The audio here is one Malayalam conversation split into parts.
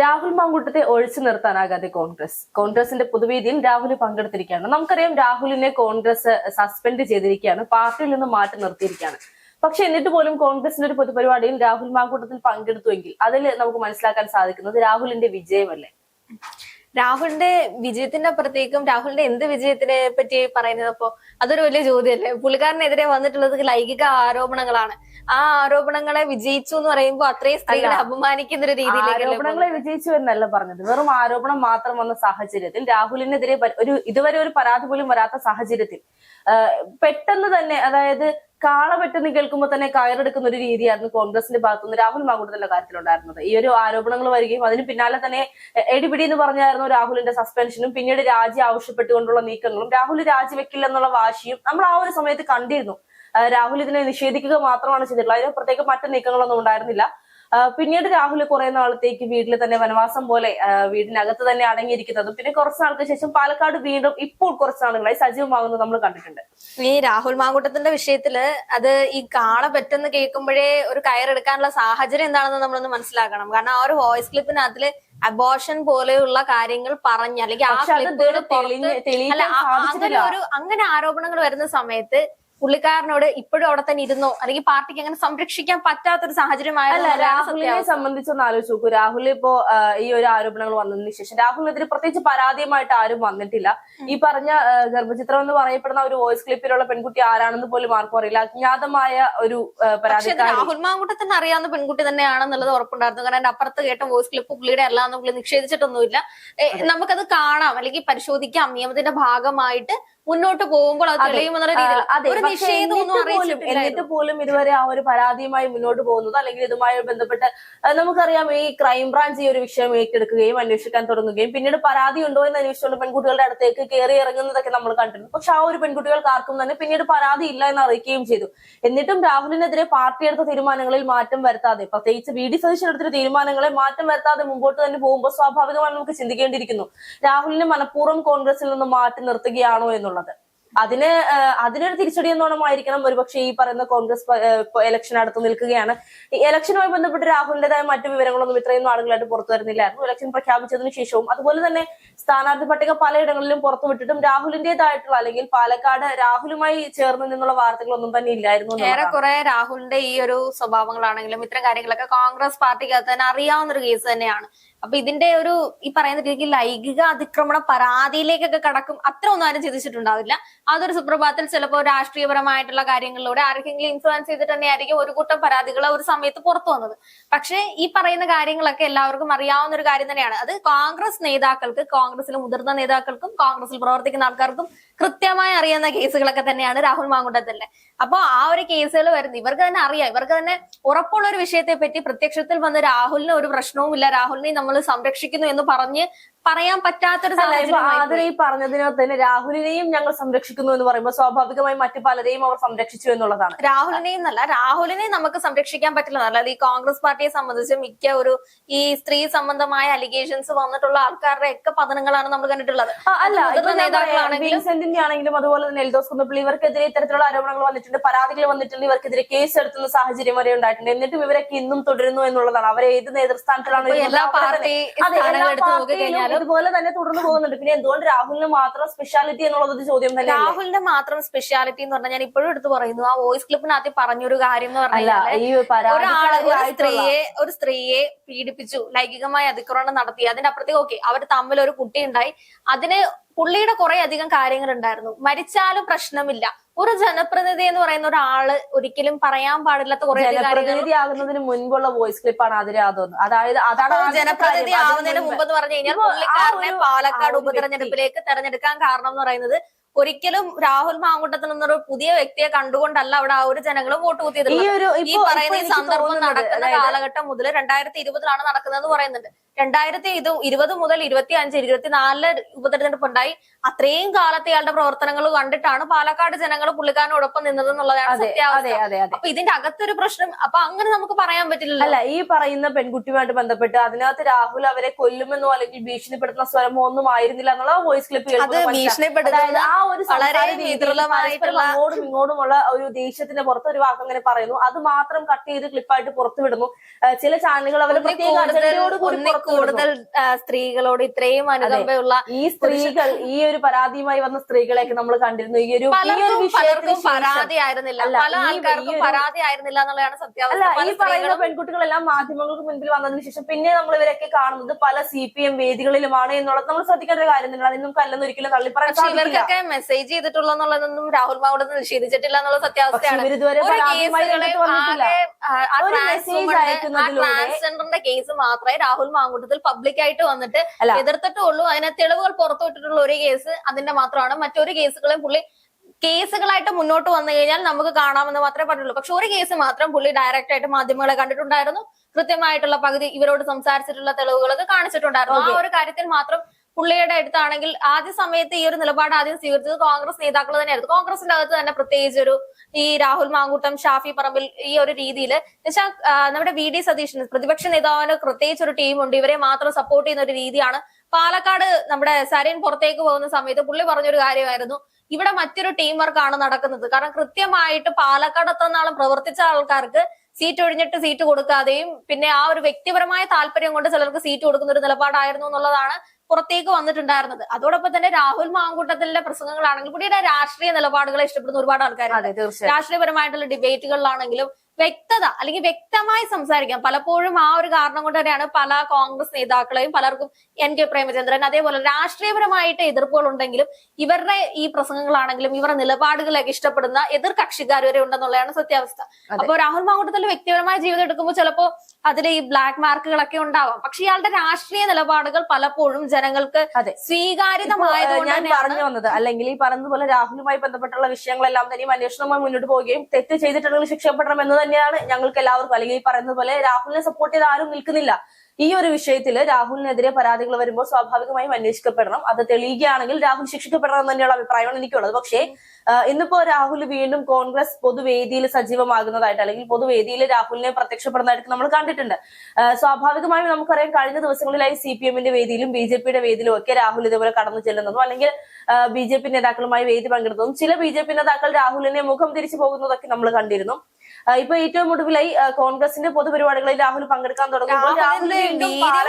രാഹുൽ മാങ്കൂട്ടത്തെ ഒഴിച്ചു നിർത്താനാകാതെ കോൺഗ്രസ്. കോൺഗ്രസിന്റെ പൊതുവേദിയിൽ രാഹുൽ പങ്കെടുത്തിരിക്കുകയാണ്. നമുക്കറിയാം രാഹുലിനെ കോൺഗ്രസ് സസ്പെൻഡ് ചെയ്തിരിക്കുകയാണ്. പാർട്ടിയിൽ നിന്ന് മാറ്റി നിർത്തിയിരിക്കുകയാണ്. പക്ഷെ എന്നിട്ട് പോലും കോൺഗ്രസിന്റെ ഒരു പൊതുപരിപാടിയിൽ രാഹുൽ മാങ്കൂട്ടത്തിൽ പങ്കെടുത്തുവെങ്കിൽ അതിൽ നമുക്ക് മനസ്സിലാക്കാൻ സാധിക്കുന്നത് രാഹുലിന്റെ വിജയമല്ലേ? രാഹുലിന്റെ വിജയത്തിന്റെ അപ്പുറത്തേക്കും രാഹുലിന്റെ എന്ത് വിജയത്തിനെ പറ്റി പറയുന്നത് അപ്പോ അതൊരു വലിയ ചോദ്യമല്ലേ? പുള്ളിക്കാരനെതിരെ വന്നിട്ടുള്ളത് ലൈംഗിക ആരോപണങ്ങളാണ്. ആ ആരോപണങ്ങളെ വിജയിച്ചു എന്ന് പറയുമ്പോൾ അത്രയും സ്ത്രീകളെ അപമാനിക്കുന്ന ഒരു രീതിയിലേക്ക് ആരോപണങ്ങളെ വിജയിച്ചു എന്നല്ല പറഞ്ഞത്. വെറും ആരോപണം മാത്രം വന്ന സാഹചര്യത്തിൽ രാഹുലിനെതിരെ ഒരു ഇതുവരെ ഒരു പരാതി പോലും വരാത്ത സാഹചര്യത്തിൽ പെട്ടെന്ന് തന്നെ അതായത് കാള പെട്ടെന്ന് കേൾക്കുമ്പോൾ തന്നെ കയറെടുക്കുന്ന ഒരു രീതിയായിരുന്നു കോൺഗ്രസിന്റെ ഭാഗത്തുനിന്ന് രാഹുൽ മാങ്കൂട്ടത്തിന്റെ കാര്യത്തിലുണ്ടായിരുന്നത്. ഈ ഒരു ആരോപണങ്ങൾ വരികയും അതിന് പിന്നാലെ തന്നെ എടിപിടി എന്ന് പറഞ്ഞായിരുന്നു രാഹുലിന്റെ സസ്പെൻഷനും പിന്നീട് രാജി ആവശ്യപ്പെട്ടുകൊണ്ടുള്ള നീക്കങ്ങളും. രാഹുൽ രാജിവെക്കില്ലെന്നുള്ള വാശിയും നമ്മൾ ആ ഒരു സമയത്ത് കണ്ടിരുന്നു. രാഹുൽ ഇതിനെ നിഷേധിക്കുക മാത്രമാണ് ചെയ്തിട്ടുള്ളത്. അതിന് മറ്റു നീക്കങ്ങളൊന്നും ഉണ്ടായിരുന്നില്ല. പിന്നീട് രാഹുൽ കുറെ നാളത്തേക്ക് വീട്ടിൽ തന്നെ വനവാസം പോലെ വീടിനകത്ത് തന്നെ അടങ്ങിയിരിക്കുന്നതും. പിന്നെ കുറച്ച് നാൾക്ക് ശേഷം പാലക്കാട് വീണ്ടും ഇപ്പോൾ കുറച്ച് നാളുകളായി സജീവമാകുന്നത് നമ്മൾ കണ്ടിട്ടുണ്ട്. ഈ രാഹുൽ മാങ്കൂട്ടത്തിന്റെ വിഷയത്തിൽ അത് ഈ കാള പറ്റെന്ന് കേൾക്കുമ്പോഴേ ഒരു കയറെടുക്കാനുള്ള സാഹചര്യം എന്താണെന്ന് നമ്മളൊന്ന് മനസ്സിലാക്കണം. കാരണം ആ ഒരു വോയിസ് ക്ലിപ്പിനകത്തിൽ അബോഷൻ പോലെയുള്ള കാര്യങ്ങൾ പറഞ്ഞ് അല്ലെങ്കിൽ ആ ക്ലിപ്പുകൾ അങ്ങനെ ഒരു അങ്ങനെ ആരോപണങ്ങൾ വരുന്ന സമയത്ത് പുള്ളിക്കാരനോട് ഇപ്പോഴും അവിടെ തന്നെ ഇരുന്നോ? അല്ലെങ്കിൽ പാർട്ടിക്ക് അങ്ങനെ സംരക്ഷിക്കാൻ പറ്റാത്തൊരു അല്ല സാഹചര്യമായിരുന്നു രാഹുലിനെ സംബന്ധിച്ചൊന്ന് ആലോചിച്ച് നോക്കൂ. രാഹുൽ ഇപ്പോ ഈ ഒരു ആരോപണങ്ങൾ വന്നതിന് ശേഷം രാഹുലിനെതിരെ പ്രത്യേകിച്ച് പരാതിയുമായിട്ട് ആരും വന്നിട്ടില്ല. ഈ പറഞ്ഞ ഗർഭചിത്രം എന്ന് പറയപ്പെടുന്ന ഒരു വോയിസ് ക്ലിപ്പിലുള്ള പെൺകുട്ടി ആരാണെന്ന് പോലും ആർക്കും അറിയില്ല. അജ്ഞാതമായ ഒരു പരാതി രാഹുൽ മാങ്കുട്ടത്തിന് അറിയാവുന്ന പെൺകുട്ടി തന്നെയാണെന്നുള്ളത് ഉറപ്പുണ്ടായിരുന്നു. കാരണം എന്റെ അപ്പുറത്ത് കേട്ട വോയിസ് ക്ലിപ്പ് പുള്ളിയുടെ അല്ല എന്ന് പുള്ളി നിഷേധിച്ചിട്ടൊന്നുമില്ല. നമുക്കത് കാണാം. അല്ലെങ്കിൽ പരിശോധിക്കാം. നിയമത്തിന്റെ ഭാഗമായിട്ട് മുന്നോട്ട് പോകുമ്പോൾ അത്. രീതിയിൽ ഒന്നും എന്നിട്ട് പോലും ഇതുവരെ ആ ഒരു പരാതിയുമായി മുന്നോട്ട് പോകുന്നത് അല്ലെങ്കിൽ ഇതുമായി ബന്ധപ്പെട്ട് നമുക്കറിയാം ഈ ക്രൈംബ്രാഞ്ച് ഈ ഒരു വിഷയം ഏറ്റെടുക്കുകയും അന്വേഷിക്കാൻ തുടങ്ങുകയും പിന്നീട് പരാതി ഉണ്ടോ എന്ന് അന്വേഷിച്ചുള്ള പെൺകുട്ടികളുടെ അടുത്തേക്ക് കയറി ഇറങ്ങുന്നതൊക്കെ നമ്മൾ കണ്ടിരുന്നു. പക്ഷെ ആ ഒരു പെൺകുട്ടികൾക്ക് ആർക്കും തന്നെ പിന്നീട് പരാതി ഇല്ല എന്ന് അറിയിക്കുകയും ചെയ്തു. എന്നിട്ടും രാഹുലിനെതിരെ പാർട്ടി എടുത്ത തീരുമാനങ്ങളിൽ മാറ്റം വരുത്താതെ പ്രത്യേകിച്ച് വി ഡി സതീശൻ എടുത്തൊരു തീരുമാനങ്ങളെ മാറ്റം വരുത്താതെ മുമ്പോട്ട് തന്നെ പോകുമ്പോൾ സ്വാഭാവികമായി നമുക്ക് ചിന്തിക്കേണ്ടിയിരിക്കുന്നു. രാഹുലിനെ മനഃപൂർവം കോൺഗ്രസിൽ നിന്ന് മാറ്റി നിർത്തുകയാണോ എന്നുള്ളത്. അതിന് അതിനൊരു തിരിച്ചടി എന്നോണമായിരിക്കണം ഒരുപക്ഷെ ഈ പറയുന്ന കോൺഗ്രസ് ഇലക്ഷൻ അടുത്ത് നിൽക്കുകയാണ്. ഇലക്ഷനുമായി ബന്ധപ്പെട്ട് രാഹുലിന്റേതായ മറ്റു വിവരങ്ങളൊന്നും ഇത്രയും ആളുകളായിട്ട് പുറത്തു വരുന്നില്ലായിരുന്നു. ഇലക്ഷൻ പ്രഖ്യാപിച്ചതിനു ശേഷവും അതുപോലെ തന്നെ സ്ഥാനാർത്ഥി പട്ടിക പലയിടങ്ങളിലും പുറത്തുവിട്ടിട്ടും രാഹുലിന്റേതായിട്ടുള്ള അല്ലെങ്കിൽ പാലക്കാട് രാഹുലുമായി ചേർന്ന് നിന്നുള്ള വാർത്തകളൊന്നും തന്നെ ഇല്ലായിരുന്നു. ഏറെക്കുറെ രാഹുലിന്റെ ഈ ഒരു സ്വഭാവങ്ങളാണെങ്കിലും ഇത്തരം കാര്യങ്ങളൊക്കെ കോൺഗ്രസ് പാർട്ടിക്കകത്ത് തന്നെ അറിയാവുന്ന ഒരു കേസ് തന്നെയാണ്. അപ്പൊ ഇതിന്റെ ഒരു ഈ പറയുന്ന രീതിക്ക് ലൈംഗിക അതിക്രമണ പരാതിയിലേക്കൊക്കെ കടക്കും അത്ര ഒന്നും ആരും ചിന്തിച്ചിട്ടുണ്ടാവില്ല. അതൊരു സുപ്രഭാതത്തിൽ ചിലപ്പോൾ രാഷ്ട്രീയപരമായിട്ടുള്ള കാര്യങ്ങളിലൂടെ ആരെങ്കിലും ഇൻഫ്ലുവൻസ് ചെയ്തിട്ട് തന്നെയായിരിക്കും ഒരു കൂട്ടം പരാതികൾ ഒരു സമയത്ത് പുറത്തു വന്നത്. പക്ഷേ ഈ പറയുന്ന കാര്യങ്ങളൊക്കെ എല്ലാവർക്കും അറിയാവുന്ന ഒരു കാര്യം തന്നെയാണ്. അത് കോൺഗ്രസ് നേതാക്കൾക്ക് കോൺഗ്രസിലെ മുതിർന്ന നേതാക്കൾക്കും കോൺഗ്രസിൽ പ്രവർത്തിക്കുന്ന ആൾക്കാർക്കും കൃത്യമായി അറിയുന്ന കേസുകളൊക്കെ തന്നെയാണ് രാഹുൽ മാങ്കുണ്ടത്തിന്റെ അപ്പൊ ആ ഒരു കേസുകൾ വരുന്നത് ഇവർക്ക് തന്നെ അറിയാം. ഇവർക്ക് തന്നെ ഉറപ്പുള്ള ഒരു വിഷയത്തെ പറ്റി പ്രത്യക്ഷത്തിൽ വന്ന് രാഹുലിന് ഒരു പ്രശ്നവുമില്ല. രാഹുലിനെ നമ്മൾ സംരക്ഷിക്കുന്നു എന്ന് പറഞ്ഞ് പറയാൻ പറ്റാത്തൊരു സാഹചര്യം ഈ പറഞ്ഞതിനകത്ത് തന്നെ രാഹുലിനെയും ഞങ്ങൾ സംരക്ഷിക്കുന്നു എന്ന് പറയുമ്പോൾ സ്വാഭാവികമായി മറ്റു പലരെയും അവർ സംരക്ഷിച്ചു എന്നുള്ളതാണ്. രാഹുലിനെയും എന്നല്ല രാഹുലിനെ നമുക്ക് സംരക്ഷിക്കാൻ പറ്റില്ല. അല്ലാതെ ഈ കോൺഗ്രസ് പാർട്ടിയെ സംബന്ധിച്ച് മിക്ക ഒരു ഈ സ്ത്രീ സംബന്ധമായ അലിഗേഷൻസ് വന്നിട്ടുള്ള ആൾക്കാരുടെ ഒക്കെ പതനങ്ങളാണ് നമ്മൾ കണ്ടിട്ടുള്ളത്. അല്ല വിൻസെന്റിന്റെ ആണെങ്കിലും അതുപോലെ തന്നെ എൽദോസ് കുന്നപ്പള്ളി ഇവർക്കെതിരെ ഇത്തരത്തിലുള്ള ആരോപണങ്ങൾ വന്നിട്ടുണ്ട് പരാതികൾ വന്നിട്ടുണ്ട് ഇവർക്കെതിരെ കേസ് എടുത്തുന്ന സാഹചര്യം വരെ ഉണ്ടായിട്ടുണ്ട്. എന്നിട്ടും ഇവരൊക്കെ ഇന്നും തുടരുന്നു എന്നുള്ളതാണ്. അവരെ ഏത് നേതൃസ്ഥാനത്തിലാണ് എല്ലാ പാർട്ടി തന്നെ- അതെ, എല്ലാ സ്ഥാനങ്ങൾ എടുത്ത് നോക്കി പാർട്ടിയിലും കഴിഞ്ഞാലും ഇതുപോലെ തന്നെ തുടർന്ന് പോകുന്നുണ്ട്. പിന്നെ എന്തുകൊണ്ട് രാഹുലിന് മാത്രം സ്പെഷ്യാലിറ്റി എന്നുള്ളത് ചോദ്യം തന്നെ രാഹുലിന്റെ മാത്രം സ്പെഷ്യാലിറ്റി എന്ന് പറഞ്ഞാൽ ഞാൻ ഇപ്പോഴും എടുത്ത് പറയുന്നു. ആ വോയിസ് ക്ലിപ്പിനകത്ത് പറഞ്ഞൊരു കാര്യം എന്ന് പറഞ്ഞാൽ ഒരാൾ ഒരു സ്ത്രീയെ ഒരു സ്ത്രീയെ പീഡിപ്പിച്ചു ലൈംഗികമായി അതിക്രമണം നടത്തി. അതിന്റെ അപ്പുറത്തേക്ക് ഓക്കെ അവർ തമ്മിൽ ഒരു കുട്ടി ഉണ്ടായി അതിന് പുള്ളിയുടെ കുറെ അധികം കാര്യങ്ങൾ ഉണ്ടായിരുന്നു മരിച്ചാലും പ്രശ്നമില്ല. ഒരു ജനപ്രതിനിധി എന്ന് പറയുന്ന ഒരാൾ ഒരിക്കലും പറയാൻ പാടില്ലാത്ത കുറെ ജനപ്രതിനിധി ആകുന്നതിന് മുൻപുള്ള വോയിസ് ക്ലിപ്പാണ് അതിരെ അതായത് അതാണ് ജനപ്രതിനിധി ആകുന്നതിന് ആവുന്നതിന്. മുമ്പ് എന്ന് പറഞ്ഞു കഴിഞ്ഞാൽ പുള്ളിക്കാരനെ പാലക്കാട് ഉപതെരഞ്ഞെടുപ്പിലേക്ക് തെരഞ്ഞെടുക്കാൻ കാരണം എന്ന് പറയുന്നത് ഒരിക്കലും രാഹുൽ മാങ്കുട്ടത്തിൽ നിന്നൊരു പുതിയ വ്യക്തിയെ കണ്ടുകൊണ്ടല്ല അവിടെ ആ ഒരു ജനങ്ങൾ വോട്ട് കുത്തിയത് ഈ പറയുന്ന സന്ദർഭം നടക്കുന്ന കാലഘട്ടം മുതൽ രണ്ടായിരത്തി ഇരുപതിലാണ് നടക്കുന്നതെന്ന് പറയുന്നുണ്ട്. രണ്ടായിരത്തി ഇത് ഇരുപത് മുതൽ ഇരുപത്തി അഞ്ച് ഇരുപത്തിനാലിൽ ഉപതെരഞ്ഞെടുപ്പ് ഉണ്ടായി. അത്രയും കാലത്തെ ഇയാളുടെ പ്രവർത്തനങ്ങൾ കണ്ടിട്ടാണ് പാലക്കാട് ജനങ്ങൾ പുള്ളിക്കാരനോടൊപ്പം നിന്നത് എന്നുള്ളതാണ് അപ്പൊ ഇതിന്റെ അകത്തൊരു പ്രശ്നം അപ്പൊ അങ്ങനെ നമുക്ക് പറയാൻ പറ്റില്ല അല്ല ഈ പറയുന്ന പെൺകുട്ടിയുമായിട്ട് ബന്ധപ്പെട്ട് അതിനകത്ത് രാഹുൽ അവരെ കൊല്ലുമെന്നോ അല്ലെങ്കിൽ ഭീഷണിപ്പെടുത്തുന്ന സ്വരമോ ഒന്നും ആയിരുന്നില്ല എന്നുള്ള വോയിസ് ക്ലിപ്പ് അത് ആ ഒരു വളരെ അങ്ങോട്ടും ഇങ്ങോട്ടുമുള്ള ഒരു ദേഷ്യത്തിന്റെ പുറത്ത് ഒരു വാക്ക് അങ്ങനെ പറയുന്നു. അത് മാത്രം കട്ട് ചെയ്ത് ക്ലിപ്പായിട്ട് പുറത്തുവിടുന്നു. ചില ചാനലുകൾ അവരെ പ്രത്യേക കൂടുതൽ സ്ത്രീകളോട് ഇത്രയും അനുകമ്പയുള്ള ഈ സ്ത്രീകൾ ഈ ഒരു പരാതിയുമായി വന്ന സ്ത്രീകളെയൊക്കെ നമ്മൾ കണ്ടിരുന്നു. ഈ ഒരു പലർക്കും പരാതി ആയിരുന്നില്ല. പല ആൾക്കാർക്കും പരാതി ആയിരുന്നില്ല എന്നുള്ളതാണ് സത്യാവസ്ഥ. ഈ പറയുന്ന പെൺകുട്ടികളെല്ലാം മാധ്യമങ്ങൾക്ക് മുൻപിൽ വന്നതിന് ശേഷം പിന്നെ നമ്മൾ ഇവരൊക്കെ കാണുന്നത് പല സി പി എം വേദികളിലുമാണ് എന്നുള്ളത് നമ്മൾ ശ്രദ്ധിക്കേണ്ട ഒരു കാര്യം തന്നെയാണ്. അതിനും കല്ലെന്ന് ഒരിക്കലും തള്ളിപ്പറയാൻ ഇവർക്കൊക്കെ മെസ്സേജ് ചെയ്തിട്ടുള്ളതെന്നുള്ളതൊന്നും രാഹുൽ മാവോട് നിഷേധിച്ചിട്ടില്ല എന്നുള്ള സത്യാവസ്ഥയാണ്. ട്രാൻസ്ജെൻഡറിന്റെ കേസ് മാത്രമേ രാഹുൽ മാങ്കൂട്ടത്തിൽ പബ്ലിക്കായിട്ട് വന്നിട്ട് എതിർത്തിട്ടേ എതിർത്തിട്ടുള്ളൂ. അതിനെ തെളിവുകൾ പുറത്തുവിട്ടിട്ടുള്ള ഒരു കേസ് അതിന്റെ മാത്രമാണ്. മറ്റൊരു കേസുകളെ പുള്ളി കേസുകളായിട്ട് മുന്നോട്ട് വന്നു കഴിഞ്ഞാൽ നമുക്ക് കാണാമെന്ന് മാത്രമേ പറഞ്ഞുള്ളൂ. പക്ഷെ ഒരു കേസ് മാത്രം പുള്ളി ഡയറക്റ്റ് ആയിട്ട് മാധ്യമങ്ങളെ കണ്ടിട്ടുണ്ടായിരുന്നു. കൃത്യമായിട്ടുള്ള പകുതി ഇവരോട് സംസാരിച്ചിട്ടുള്ള തെളിവുകളൊക്കെ കാണിച്ചിട്ടുണ്ടായിരുന്നു. ആ ഒരു കാര്യത്തിൽ മാത്രം പുള്ളിയുടെ അടുത്താണെങ്കിൽ ആദ്യ സമയത്ത് ഈ ഒരു നിലപാട് ആദ്യം സ്വീകരിച്ചത് കോൺഗ്രസ് നേതാക്കൾ തന്നെയായിരുന്നു. കോൺഗ്രസിന്റെ അകത്ത് തന്നെ പ്രത്യേകിച്ച് ഒരു ഈ രാഹുൽ മാങ്കൂട്ടം ഷാഫി പറമ്പിൽ ഈ ഒരു രീതിയിൽ എന്നുവെച്ചാൽ നമ്മുടെ വി ഡി സതീശന് പ്രതിപക്ഷ നേതാവിന് പ്രത്യേകിച്ച് ഒരു ടീമുണ്ട് ഇവരെ മാത്രം സപ്പോർട്ട് ചെയ്യുന്ന ഒരു രീതിയാണ്. പാലക്കാട് നമ്മുടെ സരിൻ പുറത്തേക്ക് പോകുന്ന സമയത്ത് പുള്ളി പറഞ്ഞൊരു കാര്യമായിരുന്നു. ഇവിടെ മറ്റൊരു ടീം വർക്കാണ് നടക്കുന്നത്. കാരണം കൃത്യമായിട്ട് പാലക്കാട് എത്ര നാളും പ്രവർത്തിച്ച ആൾക്കാർക്ക് സീറ്റ് ഒഴിഞ്ഞിട്ട് സീറ്റ് കൊടുക്കാതെയും പിന്നെ ആ ഒരു വ്യക്തിപരമായ താല്പര്യം കൊണ്ട് ചിലർക്ക് സീറ്റ് കൊടുക്കുന്ന ഒരു നിലപാടായിരുന്നു എന്നുള്ളതാണ് പുറത്തേക്ക് വന്നിട്ടുണ്ടായിരുന്നത്. അതോടൊപ്പം തന്നെ രാഹുൽ മാങ്കൂട്ടത്തിന്റെ പ്രസംഗങ്ങളാണെങ്കിൽ പുള്ളിയുടെ രാഷ്ട്രീയ നിലപാടുകളെ ഇഷ്ടപ്പെടുന്ന ഒരുപാട് തീർച്ചയായും. രാഷ്ട്രീയപരമായിട്ടുള്ള ഡിബേറ്റുകളിലാണെങ്കിലും വ്യക്തത അല്ലെങ്കിൽ വ്യക്തമായി സംസാരിക്കാം. പലപ്പോഴും ആ ഒരു കാരണം കൊണ്ട് തന്നെയാണ് പല കോൺഗ്രസ് നേതാക്കളെയും പലർക്കും എൻ കെ പ്രേമചന്ദ്രൻ അതേപോലെ രാഷ്ട്രീയപരമായിട്ട് എതിർപ്പുകൾ ഉണ്ടെങ്കിലും ഇവരുടെ ഈ പ്രസംഗങ്ങളാണെങ്കിലും ഇവരുടെ നിലപാടുകളൊക്കെ ഇഷ്ടപ്പെടുന്ന എതിർ കക്ഷിക്കാർ വരെ ഉണ്ടെന്നുള്ളതാണ് സത്യാവസ്ഥ. അപ്പൊ അപ്പോൾ രാഹുൽ മാങ്കൂട്ടത്തിന്റെ വ്യക്തിപരമായ ജീവിതം എടുക്കുമ്പോൾ ചിലപ്പോ അതിൽ ഈ ബ്ലാക്ക് മാർക്കുകളൊക്കെ ഉണ്ടാവാം. പക്ഷെ ഇയാളുടെ രാഷ്ട്രീയ നിലപാടുകൾ പലപ്പോഴും ജനങ്ങൾക്ക് അതെ. സ്വീകാര്യതമായതുകൊണ്ട് ഞാൻ പറഞ്ഞു വന്നത്. അല്ലെങ്കിൽ ഈ പറഞ്ഞതുപോലെ രാഹുലുമായി ബന്ധപ്പെട്ടുള്ള വിഷയങ്ങളെല്ലാം തന്നെയും അന്വേഷണവുമായി മുന്നോട്ട് പോവുകയും തെറ്റ് ചെയ്തിട്ടുണ്ടെങ്കിൽ ശിക്ഷപ്പെടണം എന്ന് തന്നെയാണ് ഞങ്ങൾക്ക് എല്ലാവർക്കും അല്ലെങ്കിൽ ഈ പറയുന്നത് പോലെ രാഹുലിനെ സപ്പോർട്ട് ചെയ്ത് ആരും നിൽക്കുന്നില്ല. ഈ ഒരു വിഷയത്തിൽ രാഹുലിനെതിരെ പരാതികൾ വരുമ്പോൾ സ്വാഭാവികമായും അന്വേഷിക്കപ്പെടണം. അത് തെളിയുകയാണെങ്കിൽ രാഹുൽ ശിക്ഷിക്കപ്പെടണം എന്ന് തന്നെയുള്ള അഭിപ്രായമാണ് എനിക്കുള്ളത്. പക്ഷേ ഇന്നിപ്പോ രാഹുൽ വീണ്ടും കോൺഗ്രസ് പൊതുവേദിയിൽ സജീവമാകുന്നതായിട്ട് അല്ലെങ്കിൽ പൊതുവേദിയിൽ രാഹുലിനെ പ്രത്യക്ഷപ്പെടുന്നതായിട്ട് നമ്മൾ കണ്ടിട്ടുണ്ട്. സ്വാഭാവികമായും നമുക്കറിയാം കഴിഞ്ഞ ദിവസങ്ങളിലായി സി പി എമ്മിന്റെ വേദിയിലും ബി ജെ പിയുടെ വേദിയിലും ഒക്കെ രാഹുൽ ഇതുപോലെ കടന്നു ചെല്ലുന്നതും അല്ലെങ്കിൽ ബി ജെ പി നേതാക്കളുമായി വേദി പങ്കെടുത്തതും ചില ബി ജെ പി നേതാക്കൾ രാഹുലിനെ മുഖം തിരിച്ചു പോകുന്നതൊക്കെ നമ്മൾ കണ്ടിരുന്നു. ഇപ്പൊ ഏറ്റവും ഒടുവിലായി കോൺഗ്രസിന്റെ പൊതുപരിപാടികളിൽ രാഹുൽ പങ്കെടുക്കാൻ തുടങ്ങുമ്പോൾ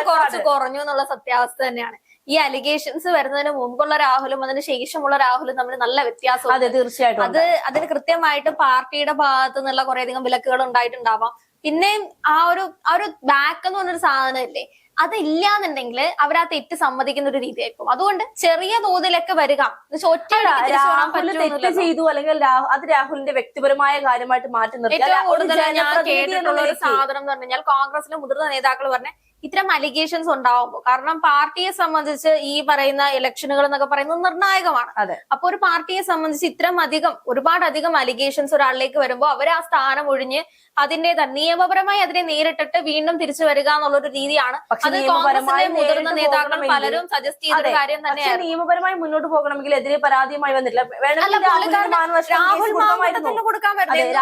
കുറച്ച് കുറഞ്ഞു എന്നുള്ള സത്യാവസ്ഥ തന്നെയാണ്. ഈ അലിഗേഷൻസ് വരുന്നതിന് മുമ്പുള്ള രാഹുലും അതിന് ശേഷമുള്ള രാഹുലും തമ്മിൽ നല്ല വ്യത്യാസം അതെ തീർച്ചയായിട്ടും അത് അതിന് കൃത്യമായിട്ട് പാർട്ടിയുടെ ഭാഗത്ത് നിന്നുള്ള കുറേയധികം വിലക്കുകൾ ഉണ്ടായിട്ടുണ്ടാവാം. പിന്നെയും ആ ഒരു ആ ഒരു ബാക്ക് എന്ന് പറഞ്ഞൊരു സാധനം ഇല്ലേ അതില്ലാന്നുണ്ടെങ്കിൽ അവർ ആ തെറ്റ് സമ്മതിക്കുന്ന ഒരു രീതിയായിരിക്കും. അതുകൊണ്ട് ചെറിയ തോതിലൊക്കെ വരിക. രാഹുൽ തെറ്റ് ചെയ്തു അല്ലെങ്കിൽ അത് രാഹുലിന്റെ വ്യക്തിപരമായ കാര്യമായിട്ട് മാറ്റി നിർത്തി. ഏറ്റവും കൂടുതൽ ഞാൻ കേട്ടിട്ടുള്ള ഒരു സാധനം എന്ന് പറഞ്ഞാൽ കോൺഗ്രസിലെ മുതിർന്ന നേതാക്കൾ പറഞ്ഞ ഇത്തരം അലിഗേഷൻസ് ഉണ്ടാവുമ്പോൾ കാരണം പാർട്ടിയെ സംബന്ധിച്ച് ഈ പറയുന്ന ഇലക്ഷനുകൾ എന്നൊക്കെ പറയുന്നത് നിർണായകമാണ്. അതെ. അപ്പൊ ഒരു പാർട്ടിയെ സംബന്ധിച്ച് ഇത്രയും അധികം ഒരുപാട് അധികം അലിഗേഷൻസ് ഒരാളിലേക്ക് വരുമ്പോൾ അവർ ആ സ്ഥാനം ഒഴിഞ്ഞ് അതിന്റെ നിയമപരമായി അതിനെ നേരിട്ടിട്ട് വീണ്ടും തിരിച്ചു വരിക എന്നുള്ള ഒരു രീതിയാണ് അത് കോൺഗ്രസിലെ മുതിർന്ന നേതാക്കൾ പലരും സജസ്റ്റ് ചെയ്ത. കാര്യം തന്നെയാണ് നിയമപരമായി മുന്നോട്ട് പോകണമെങ്കിൽ എതിരെ പരാതിയുമായി വന്നില്ല രാഹുൽ മാങ്കൂട്ടത്തിന് കൊടുക്കാൻ പറ്റില്ല.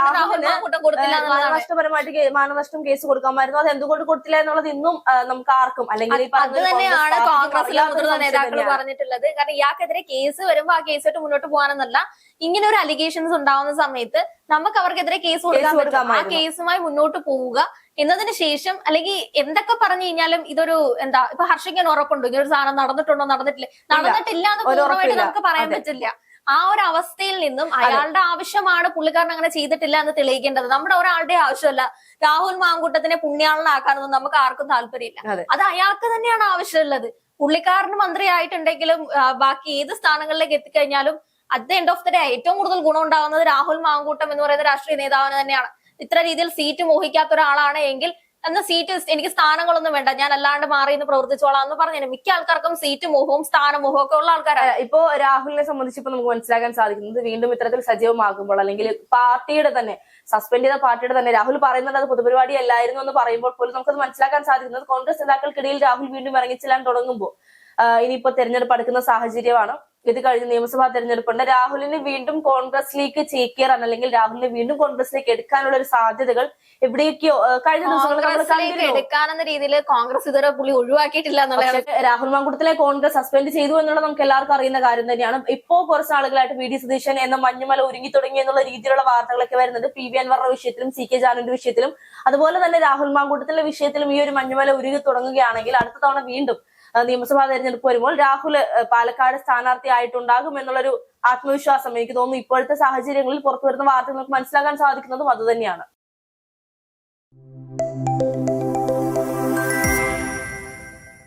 കൊടുത്തില്ല മാനനഷ്ടപരമായിട്ട് മാനനഷ്ടം കേസ് കൊടുക്കാമായിരുന്നു അത് എന്തുകൊണ്ട് കൊടുത്തില്ല എന്നുള്ളത് ഇന്നും നമുക്ക് ആർക്കും അല്ലെങ്കിൽ അത് തന്നെയാണ് കോൺഗ്രസിലെ മുതിർന്ന നേതാക്കൾ പറഞ്ഞിട്ടുള്ളത്. കാരണം ഇയാൾക്കെതിരെ കേസ് വരുമ്പോ ആ കേസായിട്ട് മുന്നോട്ട് പോകാനെന്നല്ല ഇങ്ങനെ ഒരു അലിഗേഷൻസ് ഉണ്ടാവുന്ന സമയത്ത് നമുക്ക് അവർക്കെതിരെ കേസ് കൊടുക്കാൻ പറ്റും. ആ കേസുമായി മുന്നോട്ട് പോവുക. എന്നതിന് ശേഷം അല്ലെങ്കിൽ എന്തൊക്കെ പറഞ്ഞു കഴിഞ്ഞാലും ഇതൊരു എന്താ ഇപ്പൊ ഹർഷിക്കാൻ ഉറപ്പുണ്ടോ? ഇങ്ങനൊരു ഒരു സാധനം നടന്നിട്ടുണ്ടോ? നടന്നിട്ടില്ല. നടന്നിട്ടില്ല എന്ന് പൂർണമായിട്ട് നമുക്ക് പറയാൻ പറ്റില്ല. ആ ഒരു അവസ്ഥയിൽ നിന്നും അയാളുടെ ആവശ്യമാണ് പുള്ളിക്കാരൻ അങ്ങനെ ചെയ്തിട്ടില്ല എന്ന് തെളിയിക്കേണ്ടത്. നമ്മുടെ ഒരാളുടെ ആവശ്യമല്ല. രാഹുൽ മാങ്കൂട്ടത്തിനെ പുണ്യാളനാക്കാനൊന്നും നമുക്ക് ആർക്കും താല്പര്യമില്ല. അത്. അയാൾക്ക് തന്നെയാണ് ആവശ്യമുള്ളത്. പുള്ളിക്കാരന് മന്ത്രിയായിട്ടുണ്ടെങ്കിലും ബാക്കി ഏത് സ്ഥാനങ്ങളിലേക്ക് എത്തിക്കഴിഞ്ഞാലും at the end of the day ഏറ്റവും കൂടുതൽ ഗുണം ഉണ്ടാവുന്നത് രാഹുൽ മാങ്കൂട്ടം എന്ന് പറയുന്ന രാഷ്ട്രീയ നേതാവിന് തന്നെയാണ്. ഇത്ര രീതിയിൽ സീറ്റ് മോഹിക്കാത്ത ഒരാളാണ് എങ്കിൽ എന്ന സീറ്റ് എനിക്ക് സ്ഥാനങ്ങളൊന്നും വേണ്ട. ഞാൻ അല്ലാണ്ട് മാറി നിന്ന് പ്രവർത്തിച്ചോളാം എന്ന് പറഞ്ഞു മിക്ക ആൾക്കാർക്കും സീറ്റ് മോഹവും സ്ഥാനമോഹവും ഒക്കെ ഉള്ള ആൾക്കാരാണ് ഇപ്പോ രാഹുലിനെ സംബന്ധിച്ച് ഇപ്പൊ നമുക്ക് മനസ്സിലാക്കാൻ സാധിക്കുന്നത് വീണ്ടും ഇത്തരത്തിൽ സജീവമാകുമ്പോൾ അല്ലെങ്കിൽ പാർട്ടിയുടെ തന്നെ സസ്പെൻഡ് ചെയ്ത പാർട്ടിയുടെ തന്നെ രാഹുൽ പറയുന്നത് അത് പൊതുപരിപാടി അല്ലായിരുന്നു എന്ന് പറയുമ്പോൾ പോലും നമുക്കത് മനസ്സിലാക്കാൻ സാധിക്കുന്നത് കോൺഗ്രസ് നേതാക്കൾക്കിടയിൽ രാഹുൽ വീണ്ടും ഇറങ്ങിച്ചെല്ലാൻ തുടങ്ങുമ്പോൾ. ഇനിയിപ്പോ തെരഞ്ഞെടുപ്പ് അടുക്കുന്ന സാഹചര്യമാണ്. ഇത് കഴിഞ്ഞ് നിയമസഭാ തെരഞ്ഞെടുപ്പുണ്ട്. രാഹുലിനെ വീണ്ടും കോൺഗ്രസിലേക്ക് ചേക്കേറാൻ അല്ലെങ്കിൽ രാഹുലിനെ വീണ്ടും കോൺഗ്രസിലേക്ക് എടുക്കാനുള്ള ഒരു സാധ്യതകൾ എവിടെയൊക്കെയോ കഴിഞ്ഞ ദിവസങ്ങളിൽ കോൺഗ്രസിലേക്ക് എടുക്കാനെന്ന രീതിയിൽ കോൺഗ്രസ് ഇതുവരെ പുള്ളി ഒഴിവാക്കിയിട്ടില്ല എന്നുള്ളതാണ്. പക്ഷേ രാഹുൽ മാങ്കുടത്തിലെ കോൺഗ്രസ് സസ്പെൻഡ് ചെയ്തു എന്നുള്ളത് നമുക്ക് എല്ലാവർക്കും അറിയുന്ന കാര്യം തന്നെയാണ്. ഇപ്പോ കുറച്ച് ആളുകളായിട്ട് വി ഡി സതീശൻ എന്ന മഞ്ഞുമല ഒരുങ്ങി തുടങ്ങി എന്നുള്ള രീതിയിലുള്ള വാർത്തകളൊക്കെ വരുന്നുണ്ട്. പി വി അൻവറിന്റെ വിഷയത്തിലും സി കെ ജാനുവിന്റെ വിഷയത്തിലും. അതുപോലെ തന്നെ രാഹുൽ മാങ്കൂട്ടത്തിലെ വിഷയത്തിലും ഈ ഒരു മഞ്ഞുമല ഉരുകി തുടങ്ങുകയാണെങ്കിൽ അടുത്ത തവണ വീണ്ടും നിയമസഭാ തെരഞ്ഞെടുപ്പ് വരുമ്പോൾ രാഹുൽ പാലക്കാട് സ്ഥാനാർത്ഥി ആയിട്ടുണ്ടാകും എന്നുള്ളൊരു ആത്മവിശ്വാസം എനിക്ക് തോന്നുന്നു. ഇപ്പോഴത്തെ സാഹചര്യങ്ങളിൽ പുറത്തു വരുന്ന വാർത്തകൾക്ക് മനസ്സിലാക്കാൻ സാധിക്കുന്നതും അതുതന്നെയാണ്